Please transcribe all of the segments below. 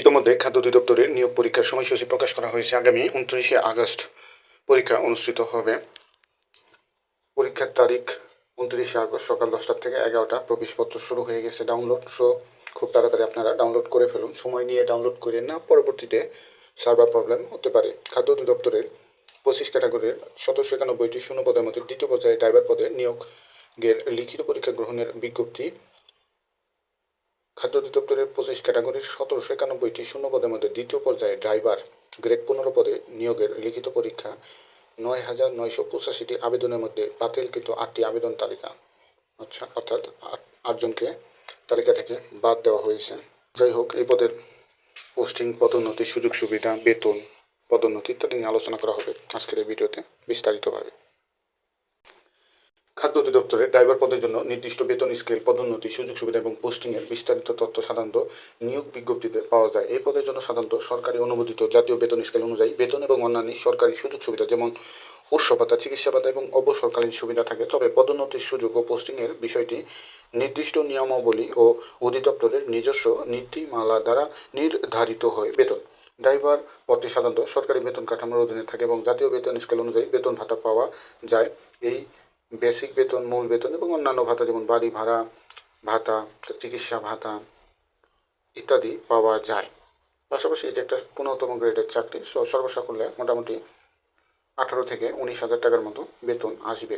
ইতোমধ্যে খাদ্য অধিদপ্তরের নিয়োগ পরীক্ষার সময়সূচি প্রকাশ করা হয়েছে। আগামী উনত্রিশে আগস্ট পরীক্ষা অনুষ্ঠিত হবে। পরীক্ষার তারিখ উনত্রিশে আগস্ট সকাল দশটার থেকে এগারোটা। প্রবেশপত্র শুরু হয়ে গেছে। ডাউনলোড সো খুব তাড়াতাড়ি আপনারা ডাউনলোড করে ফেলুন। সময় নিয়ে ডাউনলোড করে না, পরবর্তীতে সার্ভার প্রবলেম হতে পারে। খাদ্য অধিদপ্তরের পঁচিশ ক্যাটাগরির সতেরোশো একানব্বইটি শূন্য পদের মধ্যে দ্বিতীয় পর্যায়ে ড্রাইভার পদে নিয়োগের লিখিত পরীক্ষা গ্রহণের বিজ্ঞপ্তি খাদ্য অধিদপ্তরের পঁচিশ ক্যাটাগরির সতেরোশো একানব্বইটি শূন্য পদের মধ্যে দ্বিতীয় পর্যায়ে ড্রাইভার গ্রেড পনেরো পদে নিয়োগের লিখিত পরীক্ষা নয় হাজার নয়শো পঁচাশিটি আবেদনের মধ্যে বাতিলকৃত আটটি আবেদন তালিকা। আচ্ছা অর্থাৎ আটজনকে তালিকা থেকে বাদ দেওয়া হয়েছে। যাই হোক, এই পদের পোস্টিং, পদোন্নতি, সুযোগ সুবিধা, বেতন, পদোন্নতি ইত্যাদি নিয়ে আলোচনা করা হবে আজকের এই ভিডিওতে বিস্তারিতভাবে। খাদ্য অধিদপ্তরের ড্রাইভার পদের জন্য নির্দিষ্ট বেতন, স্কেল, পদোন্নতি, সুযোগ সুবিধা এবং পোস্টিংয়ের বিস্তারিত তথ্য সাধারণত নিয়োগ বিজ্ঞপ্তিতে পাওয়া যায়। এই পদের জন্য সাধারণত সরকারি অনুমোদিত জাতীয় বেতন স্কেল অনুযায়ী বেতন এবং অন্যান্য সরকারি সুযোগ সুবিধা যেমন উৎস ভাতা চিকিৎসা ভাতা এবং অবসরকালীন সুবিধা থাকে। তবে পদোন্নতির সুযোগ ও পোস্টিংয়ের বিষয়টি নির্দিষ্ট নিয়মাবলী ও অধিদপ্তরের নিজস্ব নীতিমালা দ্বারা নির্ধারিত হয় বেতন। ড্রাইভার পদটি সাধারণত সরকারি বেতন কাঠামোর অধীনে থাকে এবং জাতীয় বেতন স্কেল অনুযায়ী বেতন ভাতা পাওয়া যায়। এই বেসিক বেতন, মূল বেতন এবং অন্যান্য ভাতা, যেমন বাড়ি ভাড়া, ভাতা চিকিৎসা ভাতা ইত্যাদি পাওয়া যায়। পাশাপাশি এটি একটা পনেরোতম গ্রেডের চাকরি, সো সর্বসাকুল্যে মোটামুটি আঠারো থেকে উনিশ হাজার টাকার মতো বেতন আসবে।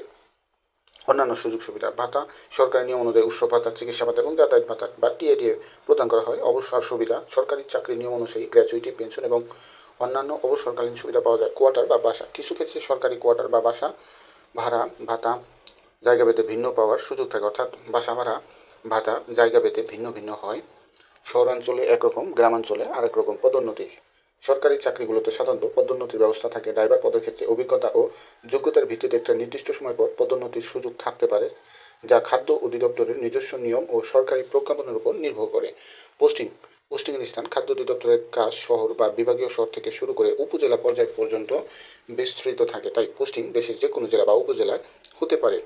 অন্যান্য সুযোগ সুবিধা, ভাতা, সরকারি নিয়ম অনুযায়ী উৎস ভাতা, চিকিৎসা ভাতা এবং যাতায়াত ভাতা বা টিএডিএ প্রদান করা হয়। অবসর সুবিধা, সরকারি চাকরির নিয়ম অনুযায়ী গ্র্যাচুইটি, পেনশন এবং অন্যান্য অবসরকালীন সুবিধা পাওয়া যায়। কোয়ার্টার বা বাসা, কিছু ক্ষেত্রে সরকারি কোয়ার্টার বা বাসা ভাড়া, ভাতা, জায়গা ভেদে ভিন্ন পাওয়ার সুযোগ থাকে। অর্থাৎ বাসা ভাড়া, ভাতা, জায়গা ভেদে ভিন্ন ভিন্ন হয়। শহরাঞ্চলে একরকম, গ্রামাঞ্চলে আরেক রকম পদোন্নতি। সরকারি চাকরিগুলোতে সাধারণত পদোন্নতির ব্যবস্থা থাকে। ড্রাইভার পদের ক্ষেত্রে অভিজ্ঞতা ও যোগ্যতার ভিত্তিতে একটা নির্দিষ্ট সময় পর পদোন্নতির সুযোগ থাকতে পারে, যা খাদ্য অধিদপ্তরের নিজস্ব নিয়ম ও সরকারি প্রজ্ঞাপনের উপর নির্ভর করে। পোস্টিং পোস্টিংয়ের স্থান খাদ্য অধিদপ্তরের কাজ শহর বা বিভাগীয় শহর থেকে শুরু করে উপজেলা পর্যায় পর্যন্ত বিস্তৃত থাকে। তাই পোস্টিং দেশের যে কোনো জেলা বা উপজেলায় হতে পারে।